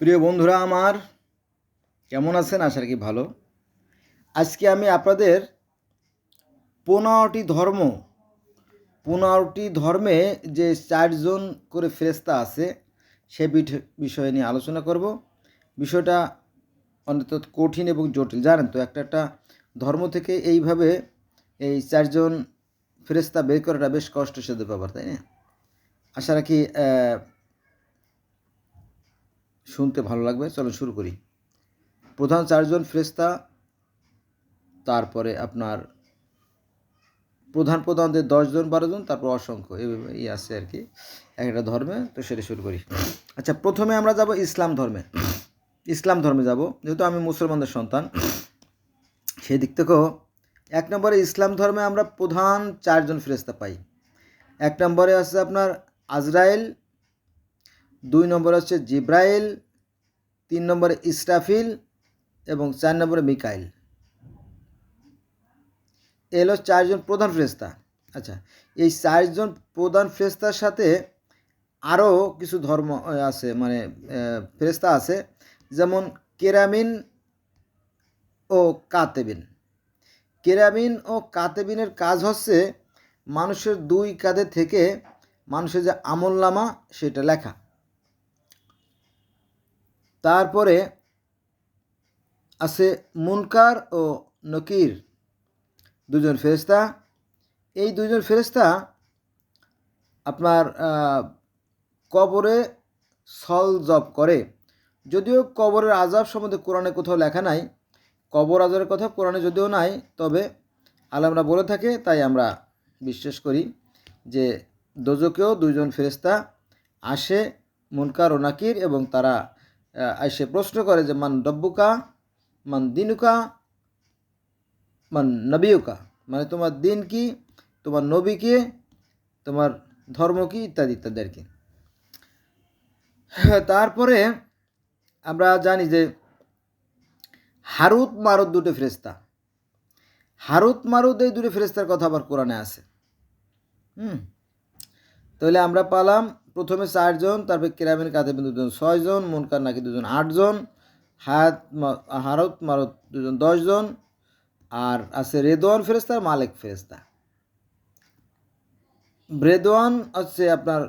প্রিয় বন্ধুরা আমার, কেমন আছেন? আশা কি ভালো। আজকে আমি আপনাদের পনেরোটি ধর্ম, পনেরোটি ধর্মে যে চারজন করে ফেরেস্তা আছে, সে বিষয় নিয়ে আলোচনা করব। বিষয়টা অন্তত কঠিন এবং জটিল, জানেন তো? একটা একটা ধর্ম থেকে এইভাবে এই চারজন ফেরেস্তা বের করাটা বেশ কষ্টসাধ্য ব্যাপার, তাই না? আশা রাখি শুনতে ভালো লাগবে। চলো শুরু করি। প্রধান চারজন ফেরেস্তা তারপরে আপনার প্রধান প্রধানদের দশজন, বারোজন, তারপর অসংখ্য এই আছে আর কি। একটা ধর্মে, তো সেটা শুরু করি। আচ্ছা প্রথমে আমরা যাব ইসলাম ধর্মে। ইসলাম ধর্মে যাব, যেহেতু আমি মুসলমানদের সন্তান। সেই দিক থেকেও এক নম্বরে ইসলাম ধর্মে আমরা প্রধান চারজন ফেরেস্তা পাই। এক নম্বরে আছে আপনার আজরাইল দুই নম্বরে হচ্ছে জিব্রাইল, তিন নম্বরে ইসরাফিল এবং চার নম্বরে মিকাইল। এলো চারজন প্রধান ফেরেস্তা আচ্ছা এই চারজন প্রধান ফেরেস্তার সাথে আরও কিছু ধর্ম আছে মানে ফেরেস্তা আছে, যেমন কেরামিন ও কাতেবিন। কেরামিন ও কাতেবিনের কাজ হচ্ছে মানুষের দুই কাঁধে থেকে মানুষের যে আমল আমলনামা সেটা লেখা। তারপরে আছে মুনকার ও নকির, দুজন ফেরেস্তা এই দুজন ফেরেস্তা আপনার কবরে সল জব করে। যদিও কবরের আজাব সম্বন্ধে কোরআনে কোথাও লেখা নাই, কবর আজাবের কথা কোরআনে যদিও নাই, তবে আলামরা বলে থাকে, তাই আমরা বিশ্বাস করি যে দোজকেও দুইজন ফেরেস্তা আসে, মুনকার ও নাকির এবং তারা এসে প্রশ্ন করে যে, মান ডব্বুকা মান দিনুকা, মান নবীকা মানে তোমার দিন কি, তোমার নবী কে, তোমার ধর্ম কি, ইত্যাদি ইত্যাদি আর কি। তারপরে আমরা জানি যে, হারুত, মারুত দুটো ফেরেস্তা হারুত, মারুত এই দুটো ফেরেস্তার কথা আবার কোরআনে আছে। হুম? তাহলে আমরা পালাম প্রথমে চারজন তারপরে কেরামিন কাতেবিন দুজন ছয়জন মুনকার নাকি দুজন আটজন হায়াত হারত মারত দুজন দশজন আর আছে রেদওয়ান ফেরেস্তা আর মালিক ফেরেস্তা রেদওয়ান হচ্ছে আপনার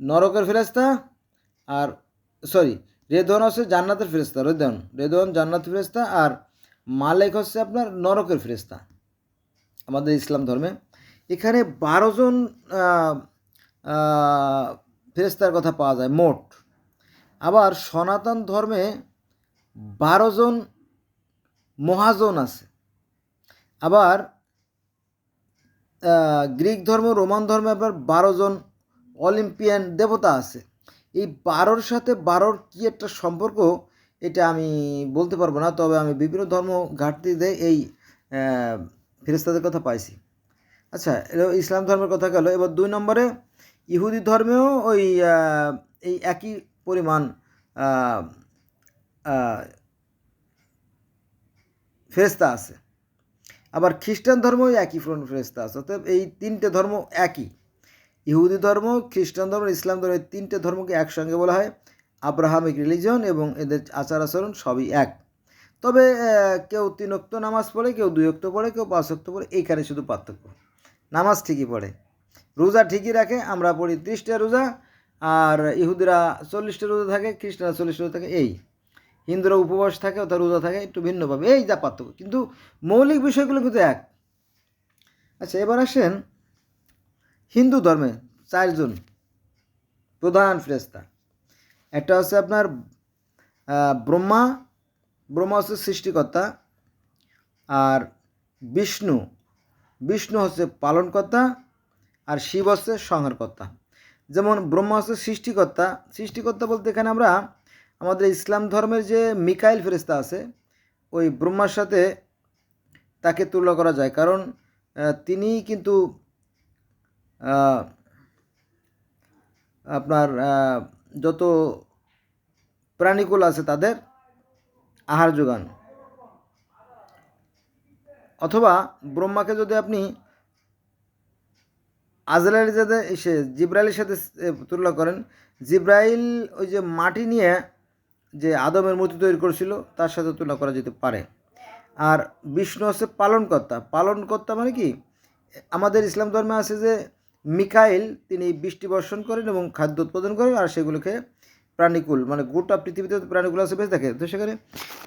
নরকের ফেরেস্তা আর সরি রেদওয়ান হচ্ছে জান্নাতের ফেরেস্তা রেদওয়ান রেদওয়ান জান্নাত ফেরেস্তা আর মালেক হচ্ছে আপনার নরকের ফেরেস্তা আমাদের ইসলাম ধর্মে। এখানে বারো জন আহ, আহ, ফেরেস্তার কথা পাওয়া যায়, মোট। আবার সনাতন ধর্মে বারো জন মহাজন আছে। আবার গ্রিক ধর্ম, রোমান ধর্মে আবার বারো জন অলিম্পিয়ান দেবতা আছে। এই বারোর সাথে বারোর কি একটা সম্পর্ক, এটা আমি বলতে পারব না, তবে আমি বিভিন্ন ধর্ম ঘাটতিতে এই ফেরেস্তাদের কথা পাইছি। আচ্ছা এলো ইসলাম ধর্মের কথা গেল। এবার দুই নম্বরে ইহুদি ধর্মেও ওই এই একই পরিমাণ আহ, আছে। আবার খ্রিস্টান ধর্মও একই ফ্রন্ট ফেরেস্তা আছে অর্থাৎ এই তিনটে ধর্ম একই। ইহুদি ধর্ম খ্রিস্টান ধর্ম ইসলাম ধর্ম এই তিনটে ধর্মকে একসঙ্গে বলা হয়। আব্রাহামিক রিলিজন এবং এদের আচার আচরণ সবই এক। তবে কেউ তিনক্ত নামাজ পড়ে কেউ দুইক্ত পড়ে কেউ পাঁচক্ত পড়ে এইখানে শুধু পার্থক্য। নামাজ ঠিকই পড়ে। রোজা ঠিকই রাখে, আমরা পড়ি ত্রিশটা রোজা, আর ইহুদিরা চল্লিশটা রোজা থাকে, খ্রিস্টানরা চল্লিশটা রোজা থাকে, এই। হিন্দুরা উপবাস থাকে, অর্থাৎ রোজা থাকে, একটু ভিন্নভাবে, এই যা পার্থক্য। কিন্তু মৌলিক বিষয়গুলো কিন্তু এক। আচ্ছা এবার আসেন হিন্দু ধর্মে চারজন প্রধান ফেরেস্তা একটা হচ্ছে আপনার ব্রহ্মা ব্রহ্মা হচ্ছে সৃষ্টিকর্তা, আর বিষ্ণু বিষ্ণু হচ্ছে পালনকর্তা আর শিব হচ্ছে সংহারকর্তা। যেমন ব্রহ্মা হচ্ছে সৃষ্টিকর্তা। সৃষ্টিকর্তা বলতে এখানে আমরা আমাদের ইসলাম ধর্মের যে মিকাইল ফেরেস্তা আছে, ওই ব্রহ্মার সাথে তাকে তুলনা করা যায়। কারণ তিনি কিন্তু আপনার যত প্রাণীকুল আছে তাদের আহার যোগান। অথবা ব্রহ্মাকে যদি আপনি আজরাইলের সাথে সে জিব্রাইলের সাথে তুলনা করেন। জিব্রাইল ওই যে মাটি নিয়ে যে আদমের মূর্তি তৈরি করেছিল, তার সাথে তুলনা করা যেতে পারে। আর বিষ্ণু হচ্ছে পালনকর্তা। পালনকর্তা মানে কি? আমাদের ইসলাম ধর্মে আছে যে, মিকাইল তিনি বৃষ্টি বর্ষণ করেন এবং খাদ্য উৎপাদন করেন, আর সেগুলোকে প্রাণীকুল মানে গোটা পৃথিবীতে প্রাণীকুল আছে বেঁচে থাকে তো সেখানে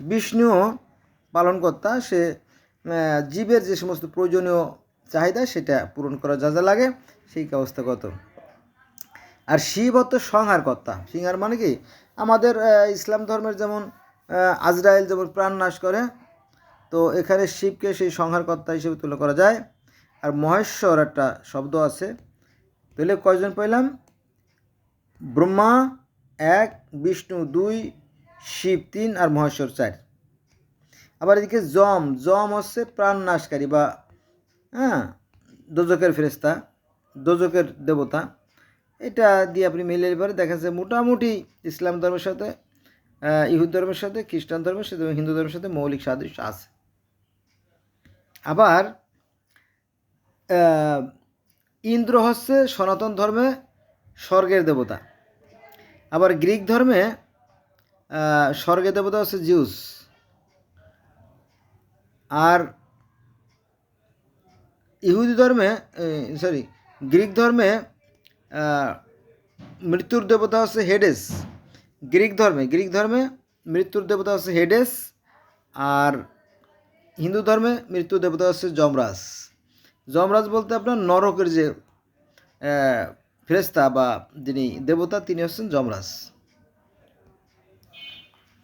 বিষ্ণু পালনকর্তা, সে জীবের যে সমস্ত প্রয়োজনীয় চাহিদা, সেটা পূরণ করা যা যা লাগে, সেই ব্যবস্থাগত আর শিব হতো সংহারকর্তা, সিংহার মানে কি? আমাদের ইসলাম ধর্মের যেমন আজরাইল যেমন প্রাণ নাশ করে, তো এখানে শিবকে সেই সংহারকর্তা হিসেবে তুলে করা যায়। আর মহেশ্বর একটা শব্দ আছে, তাহলে কয়জন পেলাম ব্রহ্মা, এক, বিষ্ণু, দুই, শিব, তিন, আর মহেশ্বর চার। আবার এদিকে জম জম হচ্ছে প্রাণ নাশকারী বা হ্যাঁ দোজকের ফেরেস্তা দোজকের দেবতা, এটা দিয়ে আপনি মিলে এবারে দেখা যাচ্ছে মোটামুটি ইসলাম ধর্মের সাথে ইহুদ ধর্মের সাথে, খ্রিস্টান ধর্মের সাথে হিন্দু ধর্মের সাথে মৌলিক সাদৃশ্য আছে। আবার ইন্দ্র হচ্ছে সনাতন ধর্মে স্বর্গের দেবতা। আবার গ্রিক ধর্মে স্বর্গের দেবতা হচ্ছে জিউস। আর ইহুদি ধর্মে সরি গ্রিক ধর্মে মৃত্যুর দেবতা হচ্ছে হেডেস। গ্রিক ধর্মে গ্রিক ধর্মে মৃত্যুর দেবতা হচ্ছে হেডেস আর হিন্দু ধর্মে মৃত্যুর দেবতা হচ্ছে যমরাজ। যমরাজ বলতে আপনার নরকের যে ফেরেস্তা বা যিনি দেবতা, তিনি হচ্ছেন যমরাজ।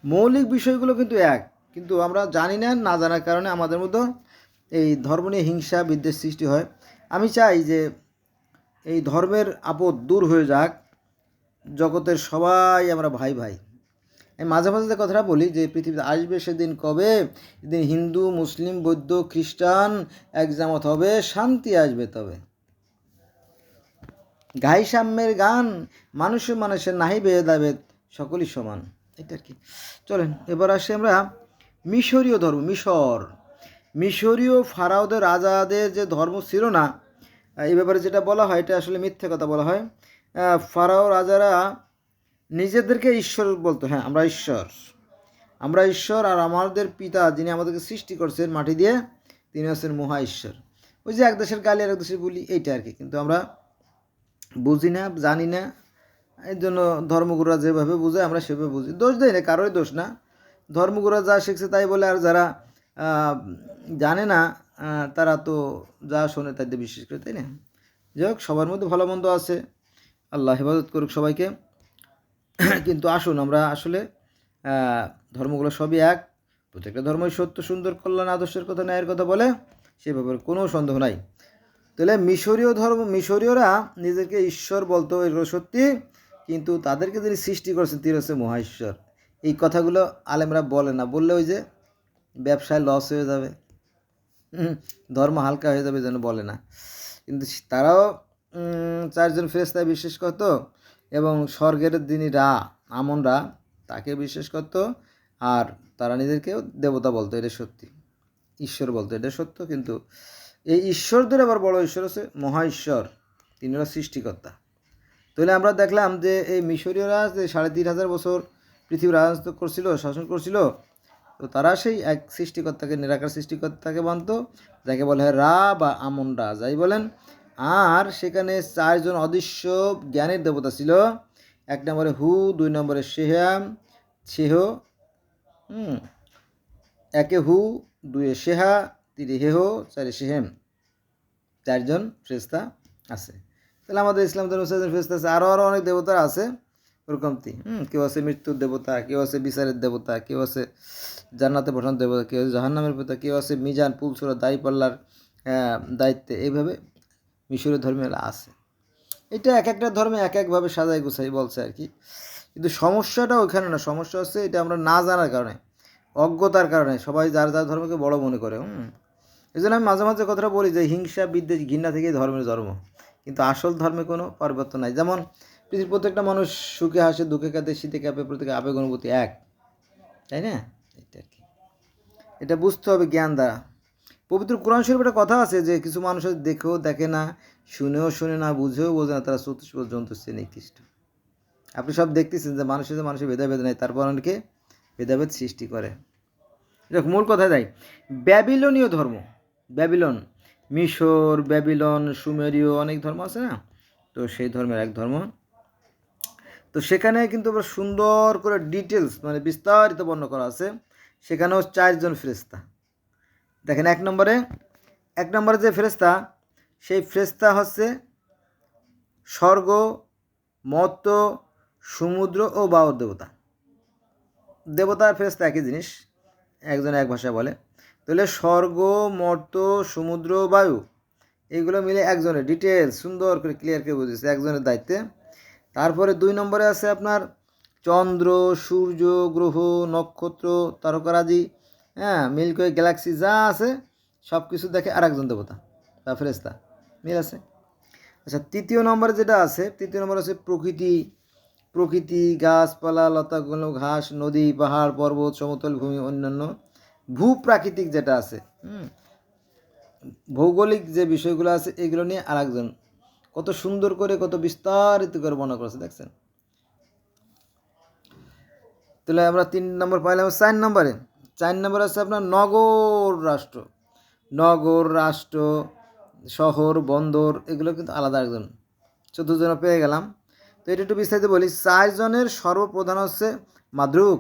মৌলিক বিষয়গুলো কিন্তু এক, কিন্তু আমরা জানি না না জানার কারণে আমাদের মধ্যে এই ধর্ম নিয়ে হিংসা, বিদ্বেষ সৃষ্টি হয়। আমি চাই যে এই ধর্মের আপদ দূর হয়ে যাক, জগতের সবাই আমরা ভাই ভাই। আমি মাঝে মাঝে যে কথাটা বলি যে পৃথিবীতে আসবে সেদিন কবে? যেদিন হিন্দু, মুসলিম, বৌদ্ধ, খ্রিস্টান একজামত হবে, শান্তি আসবে তবে। গাই সাম্যের গান মানুষের মানুষের নাহি ভেদাভেদ সকলই সমান। এটা কি? চলেন, এবার আসি আমরা মিশরীয় ধর্ম, মিশর। মিশরীয় ফারাওদের রাজাদের যে ধর্ম ছিল না, এই ব্যাপারে যেটা বলা হয়, এটা আসলে মিথ্যে কথা বলা হয়। ফারাও রাজারা নিজেদেরকে ঈশ্বর বলতো হ্যাঁ আমরা ঈশ্বর। আমরা ঈশ্বর আর আমাদের পিতা যিনি আমাদেরকে সৃষ্টি করছেন মাটি দিয়ে, তিনি হচ্ছেন মহা ঈশ্বর। ওই যে এক দেশের গালি আর এক দেশের বলি, এইটা আর কি। কিন্তু আমরা বুঝি না, জানি না। এই জন্য ধর্মগুরুরা যেভাবে বুঝে আমরা সেভাবে বুঝি। দোষ দেয় না কারোই দোষ না। ধর্মগুরুরা যা শিখছে তাই বলে, আর যারা জানে না তারা তো যা শোনে তাদের বিশ্বাস করে, তাই না? যাই হোক, সবার মধ্যে ভালো মন্দ আছে। আল্লাহ হেফাজত করুক সবাইকে। কিন্তু আসুন, আমরা আসলে ধর্মগুলো সবই এক। প্রত্যেকটা ধর্মই সত্য, সুন্দর, কল্যাণ, আদর্শের কথা, ন্যায়ের কথা বলে, সে ব্যাপারে কোনো সন্দেহ নাই। তাহলে মিশরীয় ধর্ম, মিশরীয়রা নিজেকে ঈশ্বর বলতো, এগুলো সত্যি, কিন্তু তাদেরকে যিনি সৃষ্টি করেছেন, তিনি হচ্ছে মহাশ্বর এই কথাগুলো আলেমরা বলে না। বললে ওই যে ব্যবসায় লস হয়ে যাবে। ধর্ম হালকা হয়ে যাবে যেন বলে না। কিন্তু তারাও চারজন ফেরেস্তায় বিশ্বাস করতো এবং স্বর্গের যিনি রা আমনরা তাকে বিশ্বাস করতো আর তারা নিজেদেরকেও দেবতা বলতো, এটা সত্যি। ঈশ্বর বলতো, এটা সত্য। কিন্তু এই ঈশ্বরদের আবার বড় ঈশ্বর হচ্ছে মহা ঈশ্বর, তিনি হলো সৃষ্টিকর্তা। তাহলে আমরা দেখলাম যে এই মিশরীয়রা যে সাড়ে তিন হাজার বছর পৃথিবী রাজত্ব করছিল, শাসন করছিল তো তারা সেই এক সৃষ্টিকর্তাকে, নিরাকার সৃষ্টিকর্তাকে মানত, যাকে বলা হয় রা বা আমন রা। যাই বলেন, আর সেখানে চারজন অদৃশ্য জ্ঞানের দেবতা ছিল। এক নম্বরে হু, দুই নম্বরে শেহাম ছেহ একে হু, দুয়ে শেহা তিনে হেহ, চারে শেহেম চারজন ফ্রেস্তা আছে। তাহলে আমাদের ইসলাম ধর্ম ফেরেস্তা আছে। আরও আরও অনেক দেবতা আছে। ওরকমটি হুম কেউ আছে মৃত্যুর দেবতা কেউ আছে বিচারের দেবতা কেউ আছে জান্নাতে পাঠানোর দেবতা কেউ আছে জাহান্নামের দেবতা কেউ আছে মিজান পুলসুরা দায়ী পাল্লার আহ, দায়িত্বে। এইভাবে মিশরের ধর্মে আছে। এটা এক একটা ধর্মে এক একভাবে সাজাই গুছাই বলছে আর কি। কিন্তু সমস্যাটা ওইখানে না সমস্যা হচ্ছে এটা আমরা না জানার কারণে অজ্ঞতার কারণে সবাই যার যার ধর্মকে বড় মনে করে হুম। এই জন্য আমি মাঝে মাঝে কথাটা বলি যে হিংসা বিদ্বেষ ঘৃণা থেকেই ধর্মের ধর্ম কিন্তু আসল ধর্মে কোনো পরিবর্তন নাই। যেমন পৃথিবীর প্রত্যেকটা মানুষ সুখে, হাসে, দুঃখে কাঁদে, শীতে কাঁপে প্রত্যেক আবেগ অনুভূতি এক। তাই না? এটা আর কি? এটা বুঝতে হবে জ্ঞান দ্বারা। পবিত্র কোরআন শরীফ একটা কথা আছে যে, কিছু মানুষ দেখেও দেখে না, শুনেও শুনে না, বুঝেও বোঝে না, তারা চতুষ পর্যন্ত সে নিকৃষ্ট আপনি সব দেখতেছেন যে, মানুষের যে মানুষের ভেদাভেদ নেই, তারপর অনেকে ভেদাভেদ সৃষ্টি করে। দেখ মূল কথা যাই ব্যাবিলনীয় ধর্ম। ব্যাবিলন। মিশর, ব্যাবিলন, সুমেরীয় অনেক ধর্ম আছে না? তো সেই ধর্মের এক ধর্ম তো সেখানে কিন্তু আবার সুন্দর করে ডিটেলস মানে বিস্তারিত বর্ণনা করা আছে। সেখানেও চারজন ফেরেস্তা দেখেন এক নম্বরে এক নম্বরে যে ফেরেস্তা সেই ফেরেস্তা হচ্ছে স্বর্গ, মত্ত, সমুদ্র ও বাউর দেবতা। দেবতা আর ফেরেস্তা একই জিনিস, একজন এক ভাষায় বলে। তাহলে স্বর্গ মর্ত সমুদ্র, বায়ু এইগুলো মিলে একজনের ডিটেলস সুন্দর করে ক্লিয়ার করে বুঝেছে একজনের দায়িত্বে। তারপরে দুই নম্বরে আছে আপনার চন্দ্র, সূর্য, গ্রহ, নক্ষত্র, তারকারাজি হ্যাঁ মিল্কওয়ে গ্যালাক্সি, যা আছে সব কিছু দেখে আরেকজন দেবতা, বা ফেরেস্তা মিল আছে? আচ্ছা তৃতীয় নম্বরে যেটা আছে, তৃতীয় নম্বর আছে প্রকৃতি প্রকৃতি, গাছপালা লতাগুলো ঘাস, নদী, পাহাড়, পর্বত, সমতল ভূমি, অন্যান্য ভূপ্রাকৃতিক যেটা আছে, হুম, ভৌগোলিক যে বিষয়গুলো আছে, এগুলো নিয়ে আরেকজন কত সুন্দর করে, কত বিস্তারিত করে বর্ণনা করেছে, দেখছেন? তাহলে আমরা তিন নম্বর পাইলাম চার নম্বরে। চার নম্বর আছে আপনার নগর রাষ্ট্র। নগর রাষ্ট্র, শহর, বন্দর, এগুলো কিন্তু আলাদা একজন। চতুর্জন পেয়ে গেলাম। তো এটা একটু বিস্তারিত বলি। চারজনের সর্বপ্রধান হচ্ছে মাদ্রুক।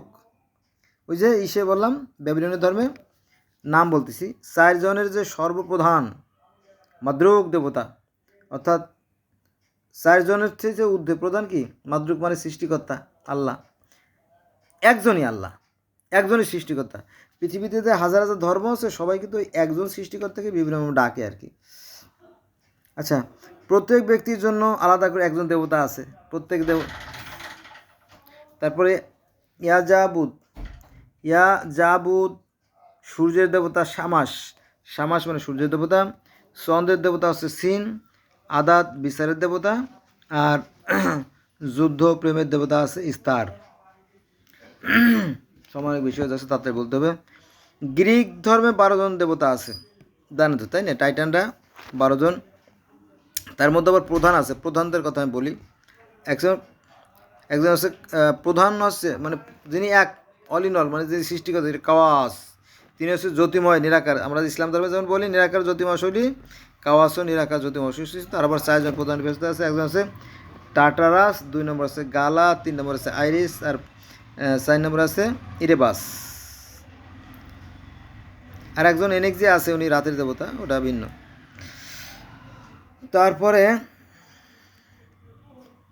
ওই যে ইসে বললাম, ব্যাবিলনের ধর্মে নাম বলতেছি। চারজনের যে সর্বপ্রধান মাদ্রুক দেবতা, অর্থাৎ চারজনের চেয়ে ঊর্ধ্বে প্রধান কি? মাদ্রুক মানে সৃষ্টিকর্তা, আল্লাহ। একজনই আল্লাহ, একজনই সৃষ্টিকর্তা। পৃথিবীতে যে হাজার হাজার ধর্ম আছে, সবাই কিন্তু একজন সৃষ্টিকর্তাকে বিভিন্ন ডাকে আর কি। আচ্ছা প্রত্যেক ব্যক্তির জন্য আলাদা করে একজন দেবতা আছে, প্রত্যেক দেব তারপরে ইয়াজাবুদ ইয়া জাবুদ সূর্যের দেবতা শামাস শামাস মানে সূর্যের দেবতা, চন্দ্রের দেবতা হচ্ছে সিন আদাত, বিচারের দেবতা আর যুদ্ধ প্রেমের দেবতা আছে ইস্তার। সময় বিষয় আছে তাতে বলতে হবে। গ্রিক ধর্মে বারো জন দেবতা আছে। জানেন তো, তাই না? টাইটানরা বারো জন। তার মধ্যে আবার প্রধান আছে। প্রধানদের কথা আমি বলি। একজন একজন হচ্ছে প্রধান হচ্ছে মানে যিনি এক অল ইন অল মানে যিনি সৃষ্টিকর্তা, যিনি কাওয়াস, তিনি হচ্ছে জ্যোতিময়, নিরাকার। আমরা ইসলাম ধর্মে যেমন বলি, নিরাকার জ্যোতিময় শৈলী কাওয়াসও নিরাকার জ্যোতিময় শৈলী তার আবার চারজন প্রধান ব্যস্ত আছে, একজন আছে টাটারাস, দুই নম্বর আছে গালা, তিন নম্বর আছে আইরিস, আর চার নম্বর আছে ইরেবাস। আর একজন এনেক যে আছে, উনি রাতের দেবতা, ওটা ভিন্ন। তারপরে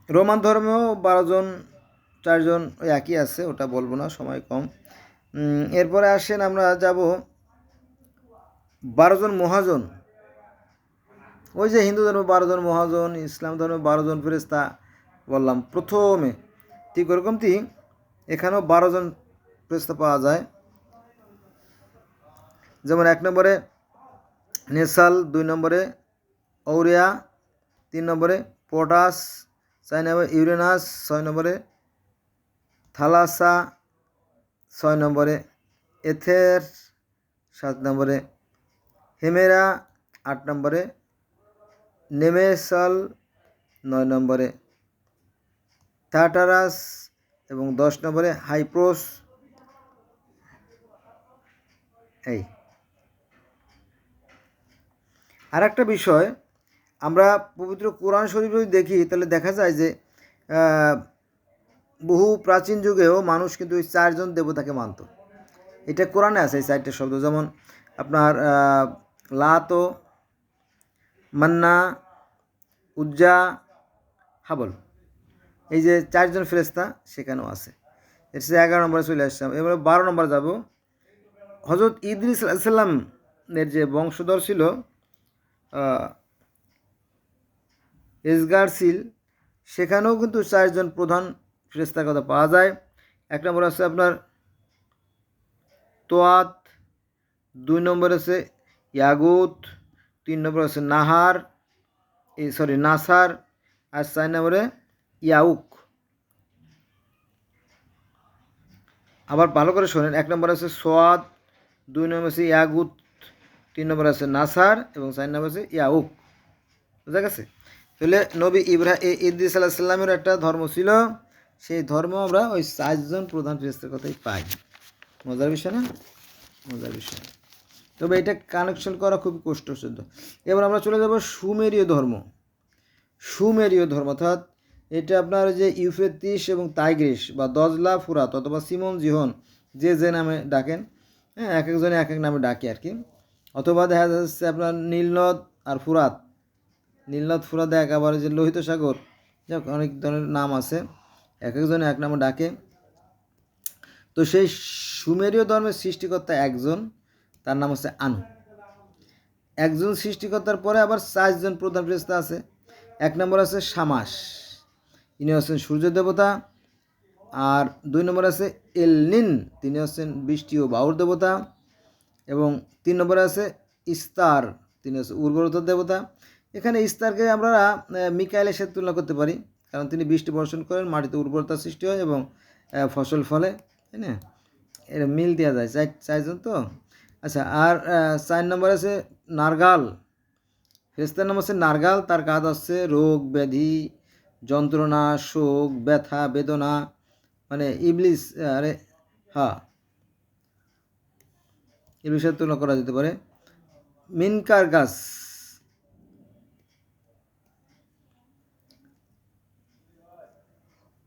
রোমান ধর্মেও বারো জন চারজন একই আছে, ওটা বলব না, সময় কম। এরপরে আসেন আমরা যাব বারোজন মহাজন। ওই যে হিন্দু ধর্মে বারো জন মহাজন, ইসলাম ধর্মে বারো জন ফেরেস্তা বললাম, প্রথমে ঠিক ওরকমটি এখানেও বারো জন ফেরেস্তা পাওয়া যায়। যেমন এক নম্বরে নেসাল দুই নম্বরে ঔরিয়া, তিন নম্বরে পটাস চার নম্বরে ইউরেনাস, ছয় নম্বরে থালাসা, ছয় নম্বরে এথের, সাত নম্বরে হেমেরা, আট নম্বরে নেমেসাল নয় নম্বরে। থাটারাস এবং দশ নম্বরে হাইপ্রোস। এই। আর একটা বিষয়, আমরা পবিত্র কোরআন শরীফ যদি দেখি, তাহলে দেখা যায় যে বহু প্রাচীন যুগেও মানুষ কিন্তু ওই চারজন দেবতাকে মানত। এটা কোরআনে আছে এই চারটে শব্দ, যেমন আপনার লাতো মান্না, উজ্জা, হাবল। এই যে চারজন ফেরেস্তা সেখানেও আছে। এর সাথে এগারো নম্বরে চলে আসলাম। এবারে বারো নম্বরে যাব। হজরত ইদ্রিস সাল্লামের যে বংশধর ছিল এসগারসিল সেখানেও কিন্তু চারজন প্রধান ফেরেস্তার কথা পাওয়া যায়। এক নম্বর আছে আপনার তোয়াত, দুই নম্বর আছে ইয়াগুত তিন নম্বর আছে নাহার এই সরি নাসার, আর চার নম্বরে ইয়াউক। আবার ভালো করে শোনেন, এক নম্বর আছে সোয়াদ, দুই নম্বর আছে ইয়াগুত, তিন নম্বর আছে নাসার এবং চার নম্বর আছে ইয়াউক। বুঝা গেছে? তাহলে নবী ইব্রাহ ইদ্রিস আলাহ সাল্লামের একটা ধর্ম ছিল, সেই ধর্ম আমরা ওই চারজন প্রধান ফেরেস্তার কথাই পাই। মজার বিষয় না? মজার বিষয়। তবে এটা কানেকশন করা খুব কষ্টসাধ্য। এবার আমরা চলে যাব সুমেরীয় ধর্ম। সুমেরীয় ধর্ম, অর্থাৎ এটা আপনার যে ইউফেতিস এবং তাইগ্রিস বা দজলা, ফুরাত অথবা সিমন, জিহন, যে যে নামে ডাকেন হ্যাঁ এক একজনে এক এক নামে ডাকে আর কি। অথবা দেখা যাচ্ছে আপনার নীলনদ আর ফুরাত। নীলনদ, ফুরাত এক আবার যে লোহিত সাগর যাক অনেক ধরনের নাম আছে, এক একজনে এক নামে ডাকে। তো সেই সুমেরীয় ধর্মের সৃষ্টিকর্তা একজন তার নাম হচ্ছে আনু। একজন সৃষ্টিকর্তার পরে আবার চারজন প্রধান ফেরেস্তা আছে। এক নম্বর আছে শামাস ইনি হচ্ছেন সূর্য দেবতা। আর দুই নম্বর আছে এলনিন, তিনি হচ্ছেন বৃষ্টি ও বাউর দেবতা। এবং তিন নম্বরে আছে ইস্তার, তিনি হচ্ছে উর্বরতার দেবতা। এখানে ইস্তারকে আমরা মিকাইলের সাথে তুলনা করতে পারি। কারণ তিনি বৃষ্টি বর্ষণ করেন, মাটিতে উর্বরতা সৃষ্টি হয় এবং ফসল ফলে, তাই না? এর মিল দেওয়া যায়। চার চারজন তো? আচ্ছা আর চার নম্বর আছে নারগাল। ফেরেস্তার নাম হচ্ছে নারগাল, তার কাজ হচ্ছে রোগ ব্যাধি, যন্ত্রণা, শোক, ব্যথা, বেদনা মানে ইবলিস আরে হ্যাঁ ইবলিসের তুলনা করা যেতে পারে। মিনকার গাছ?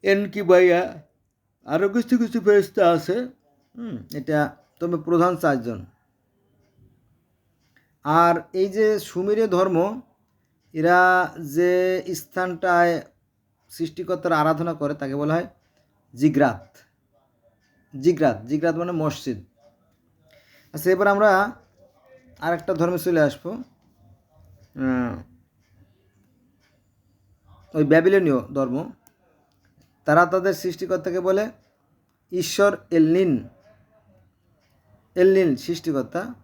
এন কি বাইয়া আরও কিছু কিছু ফেরিস্তা আছে। হুম, এটা তবে প্রধান চারজন। আর এই যে সুমেরীয় ধর্ম, এরা যে স্থানটায় সৃষ্টিকর্তার আরাধনা করে তাকে বলা হয় জিগ্রাত। জিগ্রাত জিগ্রাত মানে মসজিদ। আচ্ছা এবার আমরা আরেকটা ধর্মে চলে আসব। ওই ব্যাবিলনীয় ধর্ম। তারা তাদের সৃষ্টিকর্তাকে বলে ঈশ্বর এলনিন। এলনিন সৃষ্টিকর্তা।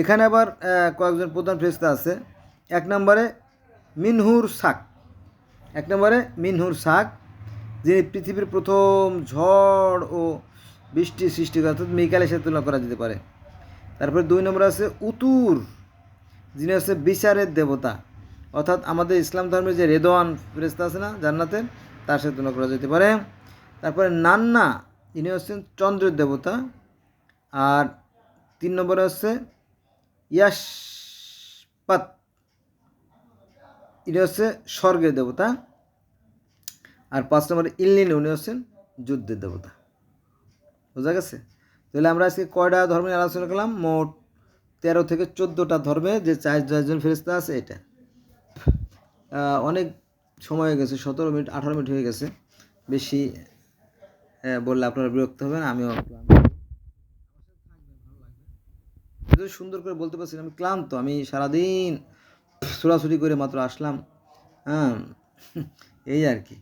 এখানে আবার কয়েকজন প্রধান ফেরিস্তা আছে। এক নম্বরে মিনহুর শাক। এক নম্বরে মিনহুর শাক, যিনি পৃথিবীর প্রথম ঝড় ও বৃষ্টি সৃষ্টিকর্তা অর্থাৎ মিকালের সাথে তুলনা করা যেতে পারে। তারপরে দুই নম্বরে আছে উতুর, যিনি হচ্ছে বিচারের দেবতা। অর্থাৎ আমাদের ইসলাম ধর্মের যে রেদওয়ান ফেরেস্তা আছে না, জান্নাতে, তার সাথে তুলনা করা যেতে পারে। তারপরে নান্না, ইনি হচ্ছেন চন্দ্রের দেবতা। আর তিন নম্বরে হচ্ছে ইয়াসপাত ইনি হচ্ছে স্বর্গের দেবতা। আর পাঁচ নম্বরে ইল্লিন উনি হচ্ছেন যুদ্ধের দেবতা। বোঝা গেছে? তাহলে আমরা আজকে কয়টা ধর্ম নিয়ে আলোচনা করলাম? মোট তেরো থেকে চোদ্দোটা ধর্মে যে চার চারজন ফেরিস্তা আছে, এটা। অনেক সময় হয়ে গেছে, সতেরো মিনিট, আঠারো মিনিট হয়ে গেছে। বেশি বললে আপনারা বিরক্ত হবেন, আমিও যদি সুন্দর করে বলতে পারছি আমি ক্লান্ত, আমি সারাদিন ছোড়াছুরি করে মাত্র আসলাম হ্যাঁ এই আর কি।